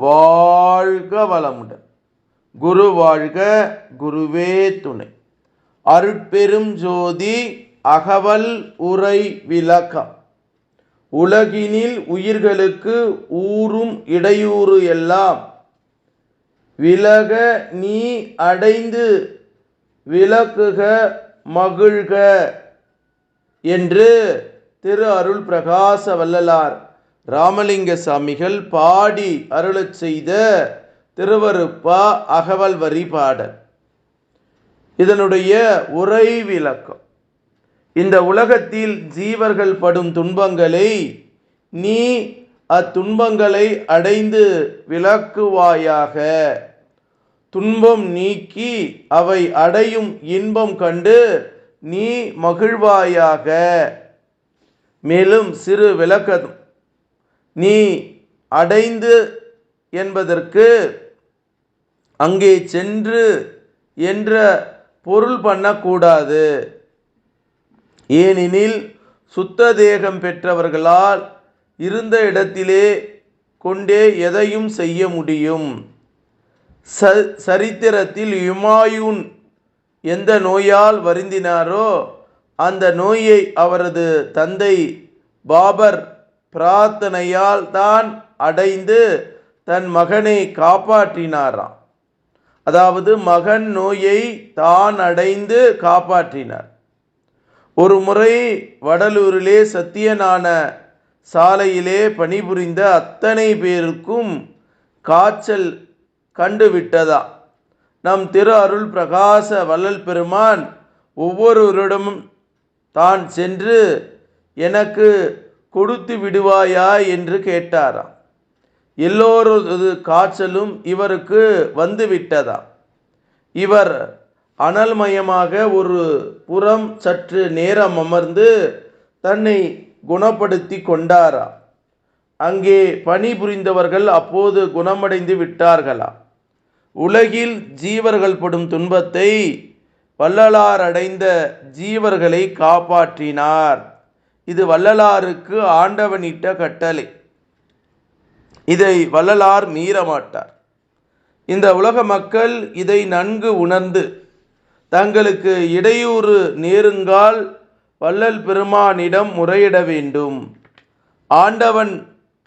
வாழ்க வளமுடன். குரு வாழ்க குருவே துணை. அருட்பெரும் ஜோதி அகவல் உரை விளக்கம். உலகினில் உயிர்களுக்கு ஊறும் இடையூறு எல்லாம். விலக நீ அடைந்து விளக்குக மகிழ்க என்று திரு அருள் பிரகாச வள்ளலார் ராமலிங்க சாமிகள் பாடி அருளச் செய்த திருவருப்பா அகவல் வரி பாடல். இதனுடைய உரை விளக்கம். இந்த உலகத்தில் ஜீவர்கள் படும் துன்பங்களை நீ அத்துன்பங்களை அடைந்து விளக்குவாயாக. துன்பம் நீக்கி அவை அடையும் இன்பம் கண்டு நீ மகிழ்வாயாக. மேலும் சிறு விளக்கம் நீ அடைந்து என்பதற்கு அங்கே சென்று என்ற பொருள் பண்ணக்கூடாது. ஏனெனில் சுத்த தேகம் பெற்றவர்களால் இருந்த இடத்திலே கொண்டே எதையும் செய்ய முடியும். ச சரித்திரத்தில் யுமாயூன் எந்த நோயால் வருந்தினாரோ அந்த நோயை அவரது தந்தை பாபர் பிரார்த்தனையால் தான் அடைந்து தன் மகனை காப்பாற்றினாராம். அதாவது மகன் நோயை தான் அடைந்து காப்பாற்றினார். ஒரு முறை வடலூரிலே சத்தியனான சாலையிலே பணிபுரிந்த அத்தனை பேருக்கும் காய்ச்சல் கண்டுவிட்டதா நம் திரு அருள் பிரகாச வள்ளல் பெருமான் ஒவ்வொருவரிடமும் தான் சென்று எனக்கு கொடுத்து விடுவாயா என்று கேட்டாராம். எல்லோரது காய்ச்சலும் இவருக்கு வந்து விட்டதா இவர் அனல்மயமாக ஒரு புறம் சற்று நேரம் அமர்ந்து தன்னை குணப்படுத்தி கொண்டாரா அங்கே பணிபுரிந்தவர்கள் அப்போது குணமடைந்து விட்டார்களா உலகில் ஜீவர்கள் படும் துன்பத்தை வள்ளலார் அடைந்த ஜீவர்களை காப்பாற்றினார். இது வள்ளலாருக்கு ஆண்டவனிட்ட கட்டளை. இதை வள்ளலார் மீறமாட்டார் இந்த உலக மக்கள் இதை நன்கு உணர்ந்து தங்களுக்கு இடையூறு நேருங்கால் வள்ளல் பெருமானிடம் முறையிட வேண்டும். ஆண்டவன்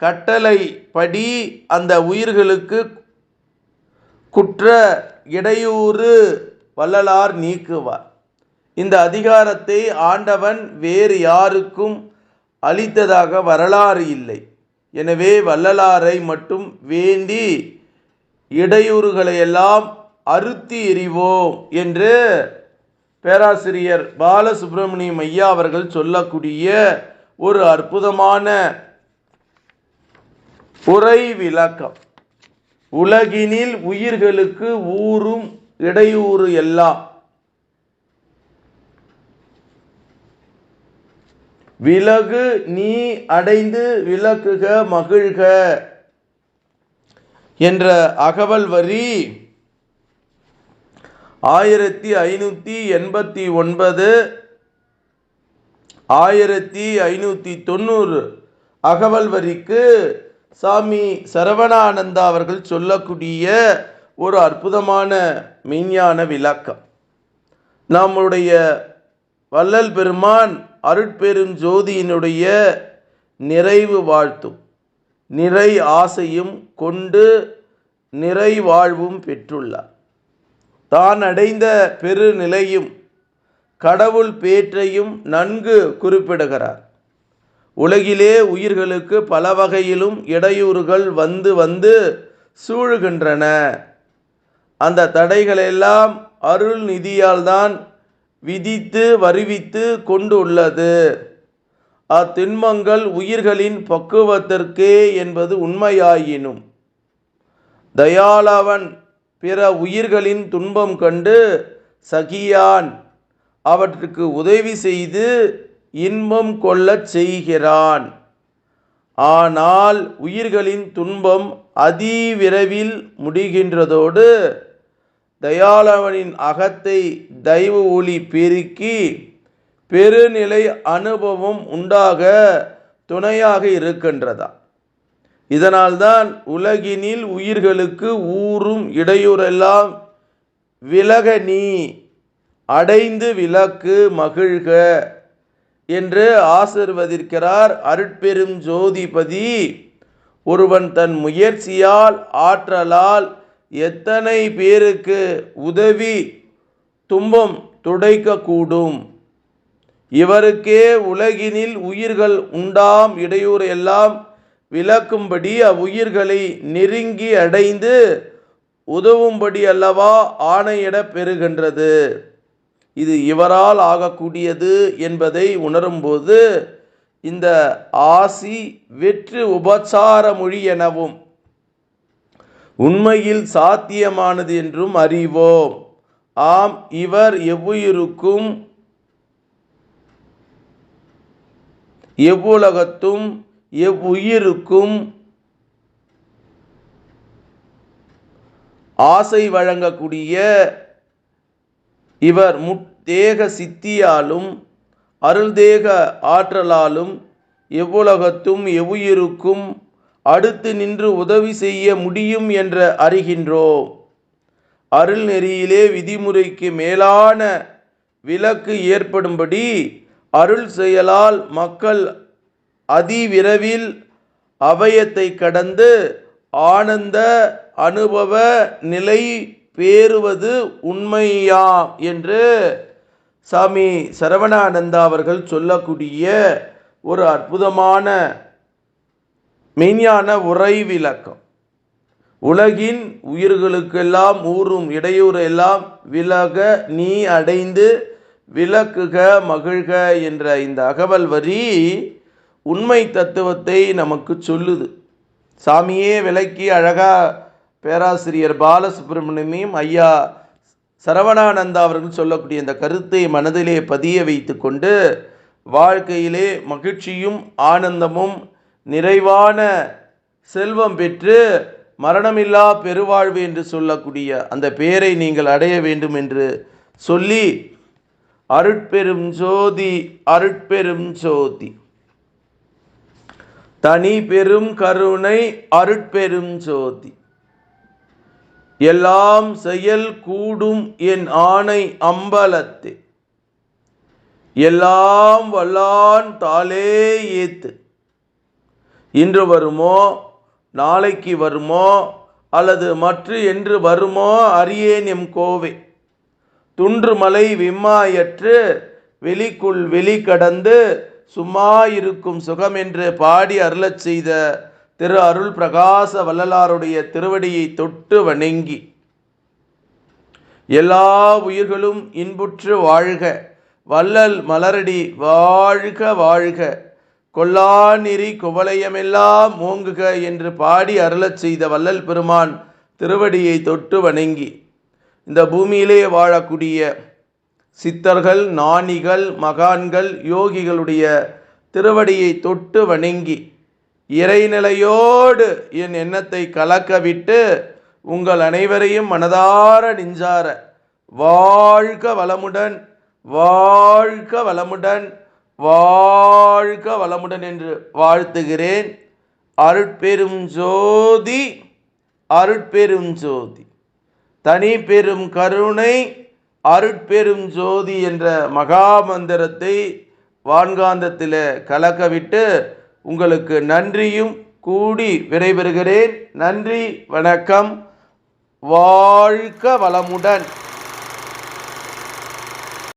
கட்டளை படி அந்த உயிர்களுக்கு குற்ற இடையூறு வள்ளலார் நீக்குவார். இந்த அதிகாரத்தை ஆண்டவன் வேறு யாருக்கும் அளித்ததாக வரலாறு இல்லை. எனவே வள்ளலாரை மட்டும் வேண்டி இடையூறுகளையெல்லாம் அறுத்தி எறிவோம் என்று பேராசிரியர் பாலசுப்ரமணியம் ஐயா அவர்கள் சொல்லக்கூடிய ஒரு அற்புதமான உரை விளக்கம். உலகினில் உயிர்களுக்கு ஊறும் இடையூறு எல்லாம் விலகு நீ அடைந்து விளக்குக மகிழ்க என்ற அகவல் வரி ஆயிரத்தி ஐநூற்றி எண்பத்தி ஒன்பது ஆயிரத்தி ஐநூற்றி தொண்ணூறு அகவல் வரிக்கு சாமி சரவணானந்தா அவர்கள் சொல்லக்கூடிய ஒரு அற்புதமான மெய்ஞான விளக்கம். நம்முடைய வள்ளல் பெருமான் அருட்பெரும் ஜோதியினுடைய நிறைவு வாழ்த்தும். நிறை ஆசையும் கொண்டு நிறை வாழ்வும் பெற்றுள்ளார். தான் அடைந்த பெருநிலையும் கடவுள் பேற்றையும் நன்கு குறிப்பிடுகிறார். உலகிலே உயிர்களுக்கு பல வகையிலும் இடையூறுகள் வந்து வந்து சூழுகின்றன. அந்த தடைகளெல்லாம் அருள் நிதியால் தான் விதித்து வருவித்து கொண்டுள்ளது. அத்திண்மங்கள் உயிர்களின் பக்குவத்திற்கே என்பது உண்மையாயினும் தயாளவன் பிற உயிர்களின் துன்பம் கண்டு சகியான் அவற்றுக்கு உதவி செய்து இன்பம் கொள்ளச் செய்கிறான். ஆனால் உயிர்களின் துன்பம் அதிவிரைவில் முடிகின்றதோடு தயாளவனின் அகத்தை தெய்வ ஒளி பெருக்கி பெருநிலை அனுபவம் உண்டாக துணையாக இருக்கின்றதா? இதனால்தான் உலகினில் உயிர்களுக்கு ஊறும் இடையூறெல்லாம் விலக நீ அடைந்து விலக்கு மகிழ்க என்று ஆசிர்வதிக்கிறார் அருட்பெரும் ஜோதிபதி. ஒருவன் தன் முயற்சியால் ஆற்றலால் எத்தனை பேருக்கு உதவி துன்பம் துடைக்கக்கூடும்? இவருக்கே உலகினில் உயிர்கள் உண்டாம் இடையூறு எல்லாம் விளக்கும்படி அவ்வுயிர்களை நெருங்கி அடைந்து உதவும்படி அல்லவா ஆணையிட பெறுகின்றது. இது இவரால் ஆகக்கூடியது என்பதை உணரும்போது இந்த ஆசி வெற்று உபச்சார மொழி எனவும் உண்மையில் சாத்தியமானது என்றும் அறிவோம். ஆம் இவர் எவ்வுயிருக்கும் எவ்வுலகத்தும் எவ்வுயிருக்கும் ஆசை வழங்கக்கூடிய இவர் முத்தேக சித்தியாலும் அருள்தேக ஆற்றலாலும் எவ்வுலகத்தும் எவ்வுயிருக்கும் அடுத்து நின்று உதவி செய்ய முடியும் என்ற அறிகின்றோம் அருள் நெறியிலே விதிமுறைக்கு மேலான விலக்கு ஏற்படும்படி அருள் செயலால் மக்கள் அதிவிரைவில் அபயத்தை கடந்து ஆனந்த அனுபவ நிலை பேறுவது உண்மையாம் என்று சாமி சரவணானந்தா அவர்கள் சொல்லக்கூடிய ஒரு அற்புதமான மெய்ஞான உரை விளக்கம் உலகின் உயிர்களுக்கெல்லாம் ஊறும் இடையூறு எல்லாம் விலக நீ அடைந்து விளக்குக மகிழ்க என்ற இந்த அகவல் வரி உண்மை தத்துவத்தை நமக்கு சொல்லுது. சாமியே விளக்கி அழகா பேராசிரியர் பாலசுப்ரமணியமையும் ஐயா சரவணானந்தா அவர்கள் சொல்லக்கூடிய இந்த கருத்தை மனதிலே பதிய வைத்து கொண்டு வாழ்க்கையிலே மகிழ்ச்சியும் ஆனந்தமும் நிறைவான செல்வம் பெற்று மரணமில்லா பெருவாழ்வு என்று சொல்லக்கூடிய அந்த பெயரை நீங்கள் அடைய வேண்டும் என்று சொல்லி அருட்பெரும் ஜோதி அருட்பெரும் ஜோதி. தனி பெரும் கருணை அருட்பெரும் ஜோதி. எல்லாம் செயல் கூடும் என் ஆணை அம்பலத்து. எல்லாம் வல்லான் தாளே ஏத்து. இன்று வருமோ நாளைக்கு வருமோ அல்லது மற்ற என்று வருமோ அறியேன் எம் கோவை. துன்றுமலை விம்மாயற்று வெளிக்குள் வெளி கடந்து சும்மா இருக்கும் சுகம் என்று பாடி அருளச் செய்த திரு அருள் பிரகாச வள்ளலாருடைய திருவடியை தொட்டு வணங்கி. எல்லா உயிர்களும் இன்புற்று வாழ்க வள்ளல் மலரடி வாழ்க வாழ்க. கொல்லாநிறி குவலயமெல்லாம் ஓங்குக என்று பாடி அருளச் செய்த வள்ளல் பெருமான் திருவடியை தொட்டு வணங்கி இந்த பூமியிலே வாழக்கூடிய சித்தர்கள் நாணிகள் மகான்கள் யோகிகளுடைய திருவடியை தொட்டு வணங்கி இறைநிலையோடு என் எண்ணத்தை கலக்கவிட்டு உங்கள் அனைவரையும் மனதார நெஞ்சார வாழ்க வளமுடன் வாழ்க வளமுடன். வாழ்க வளமுடன் என்று வாழ்த்துகிறேன். அருட்பெரும் ஜோதி அருட்பெரும் ஜோதி. தனி பெரும் கருணை அருட்பெரும் ஜோதி என்ற மகாமந்திரத்தை வான்காந்தத்தில் கலக்கவிட்டு உங்களுக்கு நன்றியும் கூடி விடைபெறுகிறேன். நன்றி வணக்கம். வாழ்க வளமுடன்.